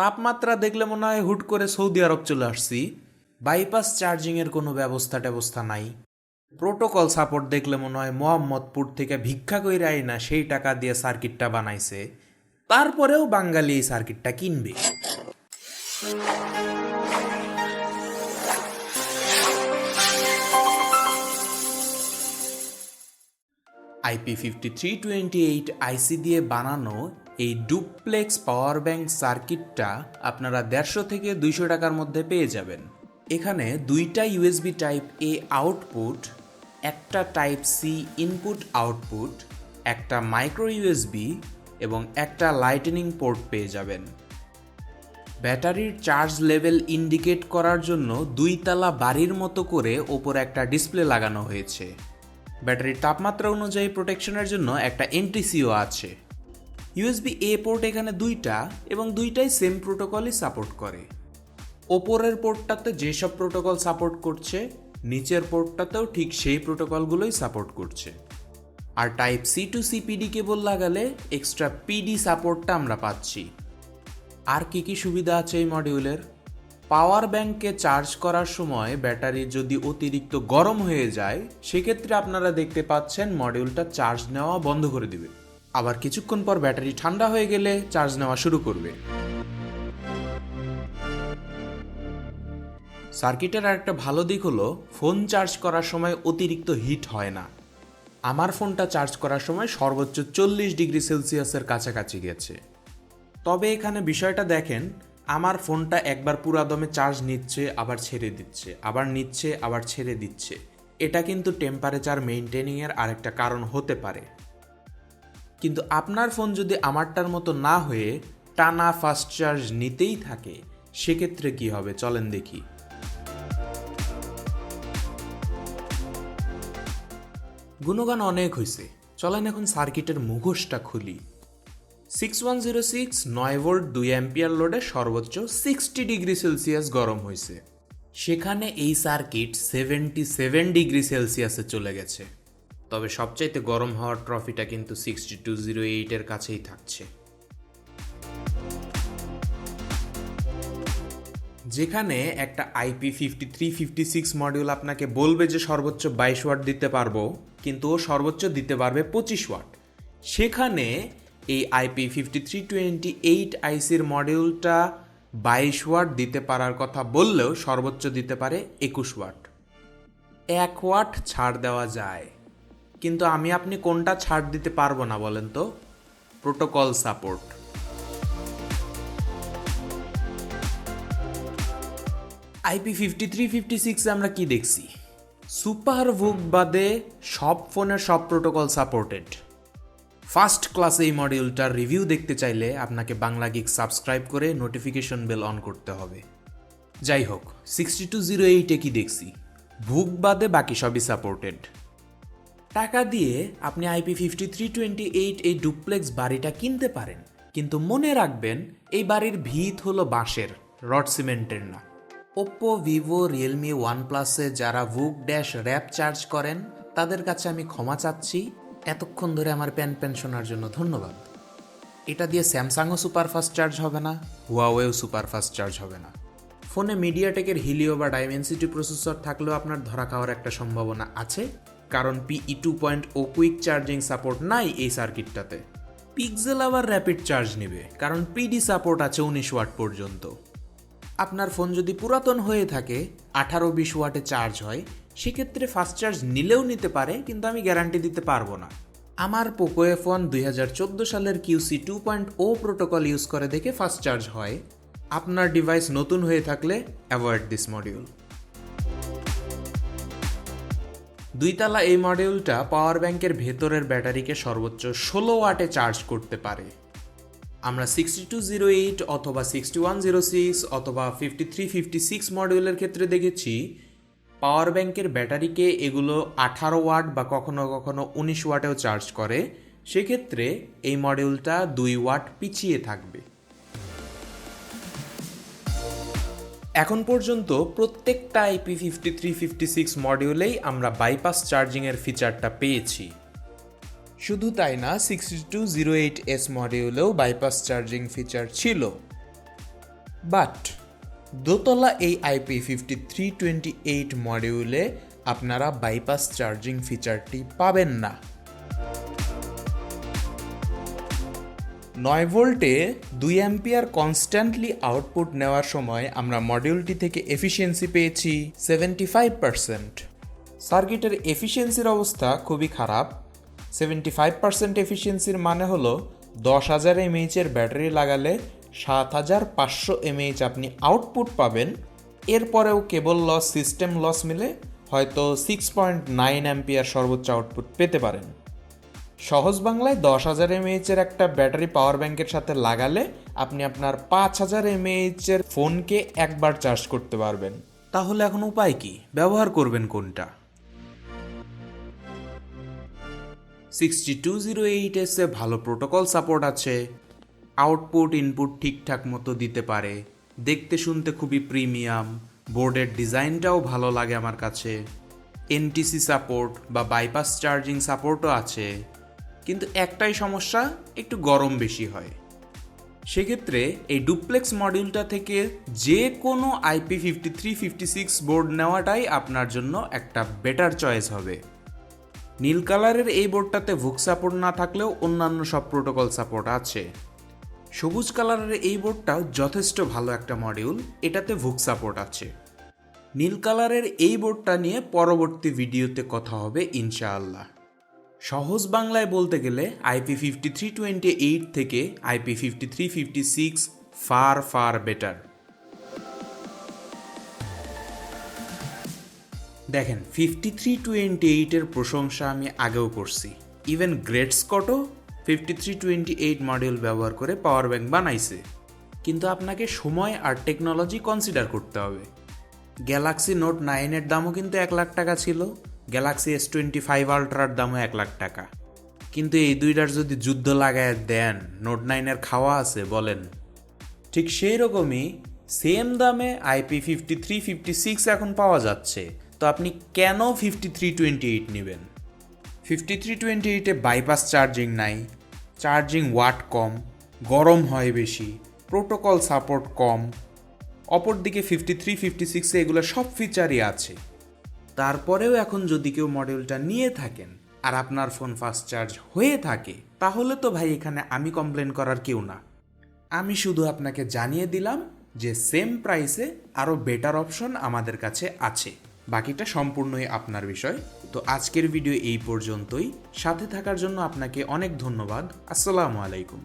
তাপমাত্রা দেখলে মনে হয় হুট করে সৌদি আরব চলে আসছি। বাইপাস চার্জিংয়ের কোনো ব্যবস্থা ট্যাবস্থা নাই। প্রোটোকল সাপোর্ট দেখলে মনে হয় মোহাম্মদপুর থেকে ভিক্ষা কইরা না, সেই টাকা দিয়ে সার্কিটটা বানাইছে। তারপরেও বাঙালি এই সার্কিটটা কিনবে। IP fifty three twenty eight IC দিয়ে বানানো এই ডুপ্লেক্স পাওয়ার ব্যাংক সার্কিটটা আপনারা দেড়শো থেকে দুইশো টাকার মধ্যে পেয়ে যাবেন। এখানে দুইটা ইউএসবি টাইপ এ আউটপুট একটা টাইপ সি ইনপুট আউটপুট একটা মাইক্রো ইউএসবি এবং একটা লাইটেনিং পোর্ট পেয়ে যাবেন। ব্যাটারির চার্জ লেভেল ইন্ডিকেট করার জন্য দুই তালা বাড়ির মতো করে ওপরে একটা ডিসপ্লে লাগানো হয়েছে। ব্যাটারির তাপমাত্রা অনুযায়ী প্রোটেকশনের জন্য একটা এনটিসিও আছে। ইউএসবি এ পোর্ট এখানে দুইটা এবং দুইটাই সেম প্রোটোকলই সাপোর্ট করে। ওপরের পোর্টটাতে যেসব প্রোটোকল সাপোর্ট করছে, নিচের পোর্টটাতেও ঠিক সেই প্রোটোকলগুলোই সাপোর্ট করছে। আর type C to C PD cable লাগালে এক্সট্রা পিডি সাপোর্টটা আমরা পাচ্ছি। আর কি কি সুবিধা আছে এই মডিউলের পাওয়ার ব্যাংকে চার্জ করার সময় ব্যাটারি যদি অতিরিক্ত গরম হয়ে যায়, সেক্ষেত্রে আপনারা দেখতে পাচ্ছেন মডিউলটা চার্জ নেওয়া বন্ধ করে দিবে। আবার কিছুক্ষণ পর ব্যাটারি ঠান্ডা হয়ে গেলে চার্জ নেওয়া শুরু করবে। সার্কিটের আরেকটা ভালো দিক হলো, ফোন চার্জ করার সময় অতিরিক্ত হিট হয় না। আমার ফোনটা চার্জ করার সময় সর্বোচ্চ চল্লিশ ডিগ্রি সেলসিয়াসের কাছাকাছি গেছে। তবে এখানে বিষয়টা দেখেন, আমার ফোনটা একবার পুরা দমে চার্জ নিচ্ছে, আবার ছেড়ে দিচ্ছে, আবার নিচ্ছে, আবার ছেড়ে দিচ্ছে। এটা কিন্তু টেম্পারেচার মেনটেনিংয়ের আরেকটা কারণ হতে পারে। কিন্তু আপনার ফোন যদি আমারটার মতো না হয়ে টানা ফাস্ট চার্জ নিতেই থাকে, সেক্ষেত্রে কি হবে? চলেন দেখি। গুণগান অনেক হয়েছে চলেন এখন সার্কিটের মুখোশটা খুলি। সিক্স ওয়ান জিরো সিক্স নয় ভোল্ট, দুই অ্যাম্পিয়ার লোডে সর্বোচ্চ সিক্সটি ডিগ্রি সেলসিয়াস গরম হয়েছে সেখানে এই সার্কিট সেভেন্টি সেভেন ডিগ্রি সেলসিয়াসে চলে গেছে। তবে সবচাইতে গরম হওয়ার ট্রফিটা কিন্তু সিক্সটি টু জিরো এইটের কাছেই থাকছে। যেখানে একটা IP fifty three fifty six module আপনাকে বলবে যে সর্বোচ্চ বাইশ ওয়াট দিতে পারব, কিন্তু ও সর্বোচ্চ দিতে পারবে পঁচিশ ওয়াট। সেখানে এই IP fifty three twenty eight আইসির মডিউলটা বাইশ ওয়াট দিতে পারার কথা বললেও সর্বোচ্চ দিতে পারে একুশ ওয়াট। এক ওয়াট ছাড় দেওয়া যায়। কিন্তু আমি আপনি কোনটা ছাড় দিতে পারব না বলেন তো? Protocol support IP fifty three fifty সিক্সে আমরা কি দেখছি? সুপার ভুক বাদে সব ফোনের সব প্রোটোকল সাপোর্টেড ফার্স্ট ক্লাস এই মডিউলটার রিভিউ দেখতে চাইলে আপনাকে বাংলা গিক সাবস্ক্রাইব করে নোটিফিকেশন বেল অন করতে হবে। যাই হোক সিক্সটি টু জিরো এইটে কি দেখছি? ভুক বাদে বাকি সবই সাপোর্টেড টাকা দিয়ে আপনি IP fifty three twenty eight এই ডুপ্লেক্স বাড়িটা কিনতে পারেন। কিন্তু মনে রাখবেন, এই বাড়ির ভিত হলো বাঁশের, রড সিমেন্টের না। ওপ্পো ভিভো রিয়েলমি ওয়ানপ্লাসে যারা বুক ড্যাশ র্যাপ চার্জ করেন, তাদের কাছে আমি ক্ষমা চাচ্ছি। এতক্ষণ ধরে আমার প্যান প্যান শোনার জন্য ধন্যবাদ। এটা দিয়ে স্যামসাংও সুপারফাস্ট চার্জ হবে না হুয়াওয়েও সুপারফাস্ট চার্জ হবে না। ফোনে মিডিয়াটেকের হিলিও বা ডাইমেনসিটি প্রসেসর থাকলেও আপনার ধরা খাওয়ার একটা সম্ভাবনা আছে। কারণ PE two point O quick charging support নাই এই সার্কিটটাতে পিক্সেল আবার র্যাপিড চার্জ নেবে, কারণ পিডি সাপোর্ট আছে উনিশ ওয়াট পর্যন্ত। আপনার ফোন যদি পুরাতন হয়ে থাকে, আঠারো বিশ ওয়াটে চার্জ হয়, সেক্ষেত্রে ফাস্ট চার্জ নিলেও নিতে পারে, কিন্তু আমি গ্যারান্টি দিতে পারব না। আমার পোকো এফ ওয়ান দুই সালের QC two point O protocol use করে দেখে ফাস্ট চার্জ হয়। আপনার ডিভাইস নতুন হয়ে থাকলে অ্যাভয়েড দিস মডিউল দুইতলা এই মডিউলটা পাওয়ার ব্যাংকের ভেতরের ব্যাটারিকে সর্বোচ্চ ষোলো ওয়াটে চার্জ করতে পারে। আমরা সিক্সটি টু জিরো এইট অথবা সিক্সটি ওয়ান জিরো সিক্স অথবা ফিফটি থ্রি ফিফটি সিক্স মডিউলের ক্ষেত্রে দেখেছি, পাওয়ার ব্যাংকের ব্যাটারিকে এগুলো আঠারো ওয়াট বা কখনো কখনো উনিশ ওয়াটেও চার্জ করে। সেক্ষেত্রে এই মডিউলটা দুই ওয়াট পিছিয়ে থাকবে। এখন পর্যন্ত প্রত্যেকটা IP fifty three fifty six মডিউলেই আমরা বাইপাস চার্জিংয়ের ফিচারটা পেয়েছি। শুধু তাই না sixty two zero eight S মডিউলেও bypass charging feature ছিল। বাট দোতলা এই IP fifty three twenty eight মডিউলে আপনারা বাইপাস চার্জিং ফিচারটি পাবেন না। নয় ভোল্টে দুই অ্যাম্পিয়ার কনস্ট্যান্টলি আউটপুট নেওয়ার সময় আমরা মডিউলটি থেকে এফিসিয়েন্সি পেয়েছি সেভেন্টি ফাইভ পার্সেন্ট সার্কিটের এফিসিয়েন্সির অবস্থা খুবই খারাপ। সেভেন্টি ফাইভ পার্সেন্ট এফিসিয়েন্সির মানে হলো দশ হাজার এমএইচের ব্যাটারি লাগালে সাত হাজার পাঁচশো এমএইচ আপনি আউটপুট পাবেন। এরপরেও কেবল লস সিস্টেম লস মিলে হয়তো সিক্স পয়েন্ট নাইন অ্যাম্পিয়ার সর্বোচ্চ আউটপুট পেতে পারেন। সহজ বাংলায় দশ হাজার এমএইচের একটা ব্যাটারি পাওয়ার ব্যাংকের সাথে লাগালে আপনি আপনার পাঁচ হাজার এমএইচের ফোনকে একবার চার্জ করতে পারবেন। তাহলে এখন উপায় কি? ব্যবহার করবেন কোনটা? সিক্সটি টু জিরো এইট এসে ভালো প্রোটোকল সাপোর্ট আছে। আউটপুট ইনপুট ঠিকঠাক মতো দিতে পারে। দেখতে শুনতে খুবই প্রিমিয়াম বোর্ডের ডিজাইনটাও ভালো লাগে আমার কাছে। এনটিসি সাপোর্ট বা বাইপাস চার্জিং সাপোর্টও আছে। কিন্তু একটাই সমস্যা, একটু গরম বেশি হয়। সেক্ষেত্রে এই ডুপ্লেক্স মডিউলটা থেকে যে কোনো IP fifty three, fifty six board নেওয়াটাই আপনার জন্য একটা বেটার চয়েস হবে। নীল কালারের এই বোর্ডটাতে ভুক সাপোর্ট না থাকলেও অন্যান্য সব প্রোটোকল সাপোর্ট আছে। সবুজ কালারের এই বোর্ডটাও যথেষ্ট ভালো একটা মডিউল, এটাতে ভুক সাপোর্ট আছে। নীল কালারের এই বোর্ডটা নিয়ে পরবর্তী ভিডিওতে কথা হবে ইনশাআল্লাহ। সহজ বাংলায় বলতে গেলে IP fifty three twenty eight থেকে IP fifty three fifty six far far better দেখেন ফিফটি থ্রি টোয়েন্টি এইটের প্রশংসা আমি আগেও করছি। Even great স্কটও fifty three twenty eight model ব্যবহার করে পাওয়ার ব্যাংক বানাইছে। কিন্তু আপনাকে সময় আর টেকনোলজি কনসিডার করতে হবে। গ্যালাক্সি নোট নাইনের দামও কিন্তু এক লাখ টাকা ছিল। গ্যালাক্সি এস টোয়েন্টি ফাইভ আলট্রার দামও এক লাখ টাকা। কিন্তু এই দুইটার যদি যুদ্ধ লাগায় দেন নোট নাইনের খাওয়া আছে, বলেন। ঠিক সেই রকমই সেম দামে IP fifty three fifty six এখন পাওয়া যাচ্ছে। তো আপনি কেন ফিফটি থ্রি টোয়েন্টি এইট নেবেন? ফিফটি থ্রি টোয়েন্টি এইটে বাইপাস চার্জিং নাই চার্জিং ওয়াট কম, গরম হয় বেশি প্রোটোকল সাপোর্ট কম, অপরদিকে ফিফটি থ্রি ফিফটি সিক্সে এগুলো সব ফিচারই আছে। তারপরেও এখন যদি কেউ মডেলটা নিয়ে থাকেন আর আপনার ফোন ফাস্ট চার্জ হয়ে থাকে, তাহলে তো ভাই এখানে আমি কমপ্লেন করার কেউ না। আমি শুধু আপনাকে জানিয়ে দিলাম যে সেম প্রাইসে আরও বেটার অপশন আমাদের কাছে আছে। বাকিটা সম্পূর্ণই আপনার বিষয়। তো আজকের ভিডিও এই পর্যন্তই। সাথে থাকার জন্য আপনাকে অনেক ধন্যবাদ। আসসালামু আলাইকুম।